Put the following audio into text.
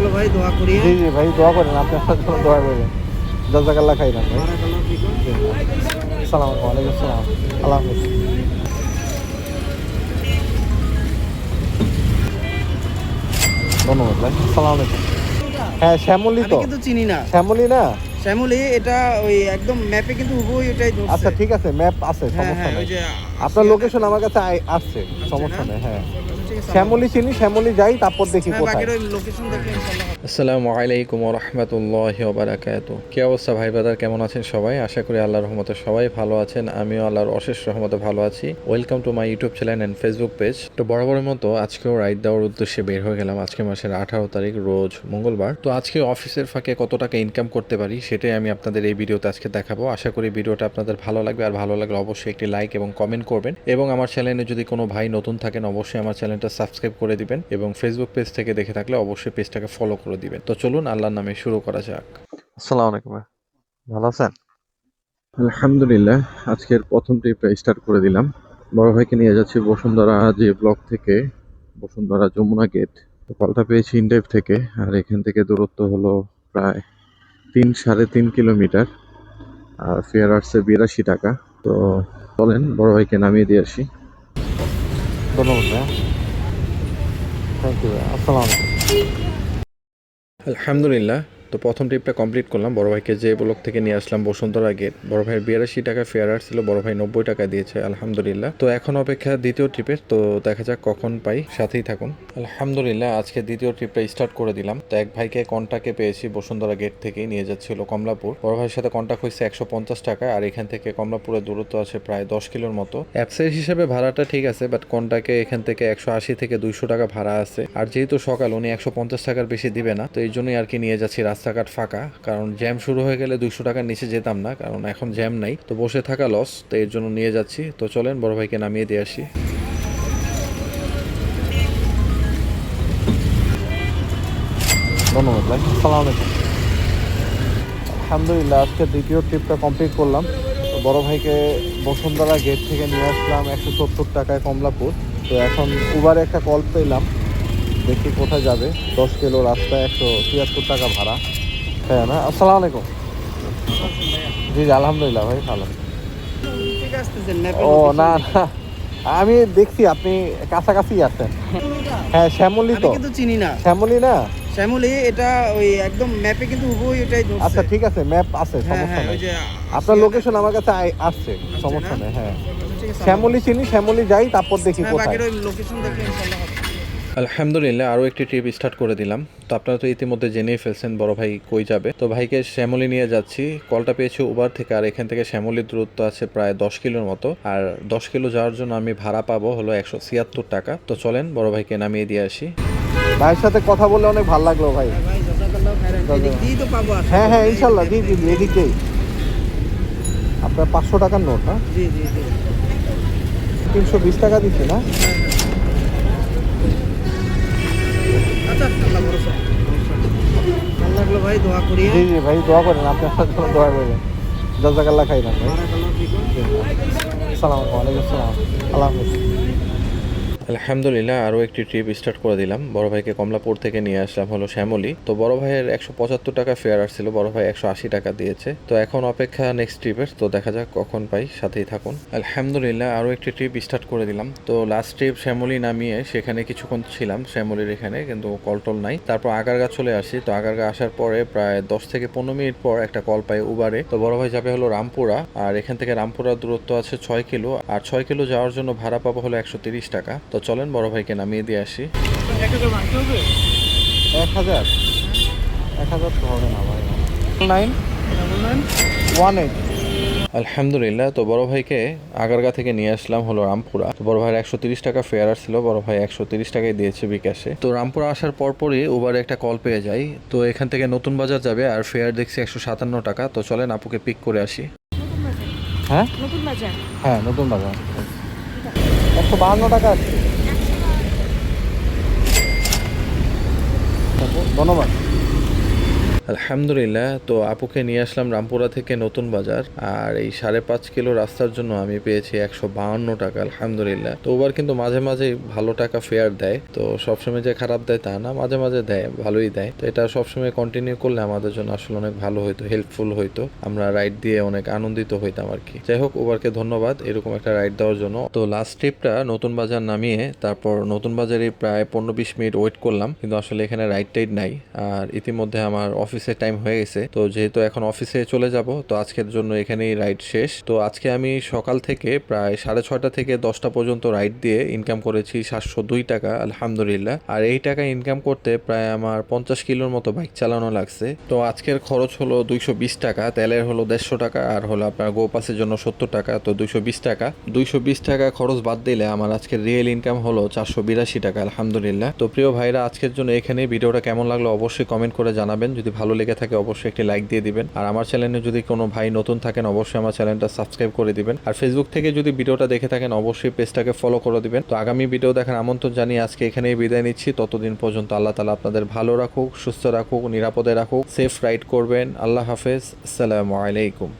লাগল ভাই দোয়া করি জি জি ভাই দোয়া করেন আপনি আপনার জন্য দোয়া করেন। জাজাকাল্লাহ খাইরান ভাই বারাকাল্লাহ ফিকুম। সালাম আলাইকুম সালাম আল্লাহ হাফিজ। ধন্যবাদ ভাই সালাম আলাইকুম। হ্যাঁ শ্যামলি তো। কিন্তু চিনি না। শ্যামলি না? শ্যামলি এটা ওই একদম ম্যাপে কিন্তু হুবই ওটাই ধরছে। আচ্ছা ঠিক আছে ম্যাপ আছে হ্যাঁ সমস্যা হ্যাঁ নেই। আপনার লোকেশন আমার কাছে আসছে সমস্যা? নেই হ্যাঁ। শ্যামলি চিনি শ্যামলি যাই তারপর দেখি হ্যাঁ কোথায়। আসসালামু আলাইকুম রহমতুল্লাহ বারাকাত কি অবস্থা ভাই ব্রাদার কেমন আছেন সবাই? আশা করি আল্লাহর রহমতে সবাই ভালো আছেন। আমিও আল্লাহর অশেষ রহমতে ভালো আছি। Welcome to my YouTube channel and Facebook page তো বড় বড় মতো আজকেও রাইড দেওয়ার উদ্দেশ্যে বের হয়ে গেলাম। আজকে মাসের আঠারো তারিখ রোজ মঙ্গলবার। তো আজকে অফিসের ফাঁকে কত টাকা ইনকাম করতে পারি সেটাই আমি আপনাদের এই ভিডিওতে আজকে দেখাবো। আশা করি ভিডিওটা আপনাদের ভালো লাগবে। আর ভালো লাগলে অবশ্যই একটি লাইক এবং কমেন্ট করবেন। এবং আমার চ্যানেলে যদি কোনো ভাই নতুন থাকেন অবশ্যই আমার চ্যানেলটা সাবস্ক্রাইব করে দিবেন এবং ফেসবুক পেজ থেকে দেখে থাকলে অবশ্যই পেজটাকে ফলো করে দিবেন। তো চলুন আল্লাহর নামে শুরু করা যাক। আসসালামু আলাইকুম ভালো আছেন? আলহামদুলিল্লাহ আজকের প্রথম ট্রিপটা স্টার্ট করে দিলাম। বড় ভাইকে নিয়ে যাচ্ছি বসুন্ধরা যে ব্লক থেকে বসুন্ধরা যমুনা গেট তো কলটা পেয়েছি ইনডেভ থেকে আর এখান থেকে দূরত্ব হলো প্রায় তিন সাড়ে তিন কিলোমিটার আর ফেয়ার আর্টসে বিরাশি টাকা। তো চলেন বড় ভাইকে নামিয়ে দিয়ে আসি। ধন্যবাদ থ্যাংক ইউ ভাই আসসালামু আলাইকুম আলহামদুলিল্লাহ তো প্রথম ট্রিপটা কমপ্লিট করলাম। বড় ভাইকে যে ব্লক থেকে নিয়ে আসলাম বসুন্ধরা গেট বড় ভাইয়ের বিরাশি টাকা ফেয়ার ছিল, বড় ভাই নব্বই টাকা দিয়েছে, আলহামদুলিল্লাহ। তো এখন অপেক্ষা দ্বিতীয় ট্রিপের তো দেখা যাক কখন পাই, সাথেই থাকুন। আলহামদুলিল্লাহ, আজকে দ্বিতীয় ট্রিপটা স্টার্ট করে দিলাম। তো এক ভাইকে কন্টাকে পেয়েছি বসুন্ধরা গেট থেকেই, নিয়ে যাচ্ছিল কমলাপুর। বড় ভাইয়ের সাথে কন্টাক্ট হয়েছে একশো পঞ্চাশ টাকা, আর এখান থেকে কমলাপুরের দূরত্ব আছে প্রায় দশ কিলোর মতো। অ্যাপসের হিসেবে ভাড়াটা ঠিক আছে বাট কন্টাকে এখান থেকে একশো আশি থেকে দুইশো টাকা ভাড়া আছে। আর যেহেতু সকাল, উনি একশো পঞ্চাশ টাকার বেশি দিবে না, তো এই জন্যই আর কি নিয়ে যাচ্ছি রাস্তাঘাট ফাঁকা, কারণ জ্যাম শুরু হয়ে গেলে দুইশো টাকার নিচে যেতাম না, কারণ এখন জ্যাম নাই। তো বসে থাকা লস তো এর জন্য নিয়ে যাচ্ছি। তো চলেন, বড় ভাইকে নামিয়ে দিয়ে আসি। ধন্যবাদ আলহামদুলিল্লাহ, আজকে দ্বিতীয় ট্রিপটা কমপ্লিট করলাম। বড় ভাইকে বসুন্ধরা গেট থেকে নিয়ে আসলাম একশো সত্তর টাকায় কমলাপুর। তো এখন উবারে একটা কল পেলাম। দেখি কোথায় যাবে। দশ কিলো রাস্তা একশো তিয়াত্তর টাকা ভাড়া। হ্যাঁ না আসসালামু আলাইকুম। জি জি আলহামদুলিল্লাহ ভাই ভালো। ও না না আমি দেখছি আপনি কাছাকাছি আছেন। হ্যাঁ শ্যামলি তো। কিন্তু চিনি না। শ্যামলি না? শ্যামলি এটা ওই একদম ম্যাপে কিন্তু ধরছে। আচ্ছা ঠিক আছে ম্যাপ আছে হ্যাঁ সমস্যা হ্যাঁ নেই। আপনার লোকেশন আমার কাছে আসছে সমস্যা নেই হ্যাঁ। শ্যামলি চিনি শ্যামলি যাই তারপর দেখি কোথায়। লোকেশন দেখলে ইনশাআল্লাহ হবে। আলহামদুলিল্লাহ আরও একটি ট্রিপ স্টার্ট করে দিলাম। তো আপনারা তো ইতিমধ্যে জেনেই ফেলছেন বড় ভাই কই যাবে। তো ভাইকে শ্যামলি নিয়ে যাচ্ছি। কলটা পেয়েছি উবার থেকে আর এখান থেকে শ্যামলির দূরত্ব আছে প্রায় দশ কিলোর মতো। আর দশ কিলো যাওয়ার জন্য আমি ভাড়া পাবো হলো একশো ছিয়াত্তর টাকা। তো চলেন বড় ভাইকে নামিয়ে দিয়ে আসি। ভাইয়ের সাথে কথা বলে অনেক ভালো লাগল ভাই। হ্যাঁ হ্যাঁ হ্যাঁ ইনশাল্লাহ জি এদিকেই। আপনার পাঁচশো টাকার নোট হ্যাঁ? জি জি জি। তিনশো বিশ টাকা দিচ্ছি না? আচ্ছা আল্লাহ ভরসা। ভালো লাগল ভাই দোয়া করি জি জি ভাই দোয়া করেন আপনি আপনার দোয়া করেন জাজাকাল্লাহ খাইরান ভাই। বারাকাল্লাহু ফিকুম। সালাম আলাইকুম। সালাম আল্লাহ হাফিজ আলহামদুলিল্লাহ, আরও একটি ট্রিপ স্টার্ট করে দিলাম। বড় ভাইকে কমলাপুর থেকে নিয়ে আসলাম হলো শ্যামলি। তো বড় ভাইয়ের একশো পঁচাত্তর টাকা ফেয়ার আসছিল, বড় ভাই একশো আশি টাকা দিয়েছে। তো এখন অপেক্ষা নেক্সট ট্রিপের তো দেখা যাক কখন পাই, সাথেই থাকুন। আলহামদুলিল্লাহ, আরও একটি ট্রিপ স্টার্ট করে দিলাম। তো লাস্ট ট্রিপ শ্যামলি নামিয়ে সেখানে কিছুক্ষণ ছিলাম, শ্যামলির এখানে, কিন্তু কল টল নাই। তারপর আগারগা চলে আসি। তো আগারগা আসার পরে প্রায় দশ থেকে পনেরো মিনিট পর একটা কল পাই উবারে তো বড় ভাই যাবে হলো রামপুরা, আর এখান থেকে রামপুরার দূরত্ব আছে ছয় কিলো। আর ছয় কিলো যাওয়ার জন্য ভাড়া পাবো হলো একশো তিরিশ টাকা। তো চলেন বড় ভাইকে নামিয়ে দিয়ে আসি। এক হাজার এক হাজার। তো হবে না ভাই। নাইন ওয়ান এইট আলহামদুলিল্লাহ তো বড় ভাইকে আগারগা থেকে নিয়ে আসলাম হলো রামপুরা। তো বড় ভাইয়ের একশো তিরিশ টাকা ফেয়ার আসছিল বড় ভাই একশো তিরিশ টাকায় দিয়েছে বিকাশে। তো রামপুরা আসার পরপরই উবারে একটা কল পেয়ে যাই। তো এখান থেকে নতুন বাজার যাবে আর ফেয়ার দেখছি একশো সাতান্ন টাকা। তো চলেন আপুকে পিক করে আসি। হ্যাঁ? নতুন বাজার? হ্যাঁ নতুন বাজার। একশো বাহান্ন টাকা আছে। ধন্যবাদ। আলহামদুলিল্লাহ। তো আপুকে নিয়ে আসলাম রামপুরা থেকে নতুন বাজার। আর এই সাড়ে পাঁচ কিলো রাস্তার জন্য আমি পেয়েছি একশো বাহান্ন টাকা, আলহামদুলিল্লাহ। তো ওবার কিন্তু মাঝে মাঝে ভালো টাকা ফেয়ার দেয়। তো সবসময় যে খারাপ দেয় তা না, মাঝে মাঝে দেয়, ভালোই দেয়। তো এটা সবসময় কন্টিনিউ করলে আমাদের জন্য আসলে অনেক ভালো হইতো হেল্পফুল হইতো। আমরা রাইড দিয়ে অনেক আনন্দিত হইতাম আর কি। যাই হোক ওভারকে ধন্যবাদ এরকম একটা রাইড দেওয়ার জন্য। তো লাস্ট ট্রিপটা নতুন বাজার নামিয়ে তারপর নতুন বাজারে প্রায় পনেরো বিশ মিনিট ওয়েট করলাম। কিন্তু আসলে এখানে রাইড টাইড নাই। আর ইতিমধ্যে আমার অফিসের টাইম হয়ে গেছে। তো যেহেতু এখন অফিসে চলে যাব, তো আজকের জন্য এখানেই রাইড শেষ। তো আজকে আমি সকাল থেকে প্রায় সাড়ে ছয়টা থেকে দশটা পর্যন্ত রাইড দিয়ে ইনকাম করেছি সাতশো দুই টাকা, আলহামদুলিল্লাহ। আর এই টাকা ইনকাম করতে প্রায় আমার পঞ্চাশ কিলোর মতো বাইক চালানো লাগছে। তো আজকের খরচ হলো দুইশো বিশ টাকা, তেলের হলো দেড়শো টাকা, আর হলো আপনার গো পাসের জন্য সত্তর টাকা, তো দুইশো বিশ টাকা। দুইশো বিশ টাকা খরচ বাদ দিলে আমার আজকের রিয়েল ইনকাম হলো চারশো বিরাশি টাকা, আলহামদুলিল্লাহ। তো প্রিয় ভাইরা, আজকের জন্য এখানে ভিডিওটা কেমন লাগল অবশ্যই কমেন্ট করে জানাবেন। যদি ভালো লেগে থাকে, অবশ্যই একটি লাইক দিয়ে দিবেন। আর আমার চ্যানেলে যদি কোনো ভাই নতুন থাকেন, অবশ্যই আমার চ্যানেলটা সাবস্ক্রাইব করে দিবেন। আর ফেসবুক থেকে যদি ভিডিওটা দেখে থাকেন, অবশ্যই পেজটাকে ফলো করে দিবেন। তো আগামী ভিডিও দেখার আমন্ত্রণ জানিয়ে আজকে এখানেই বিদায় নিচ্ছি। ততদিন পর্যন্ত আল্লাহ তালা আপনাদের ভালো রাখুক, সুস্থ রাখুক, নিরাপদে রাখুক সেফ রাইড করবেন। আল্লাহ হাফেজ। আসসালামু আলাইকুম।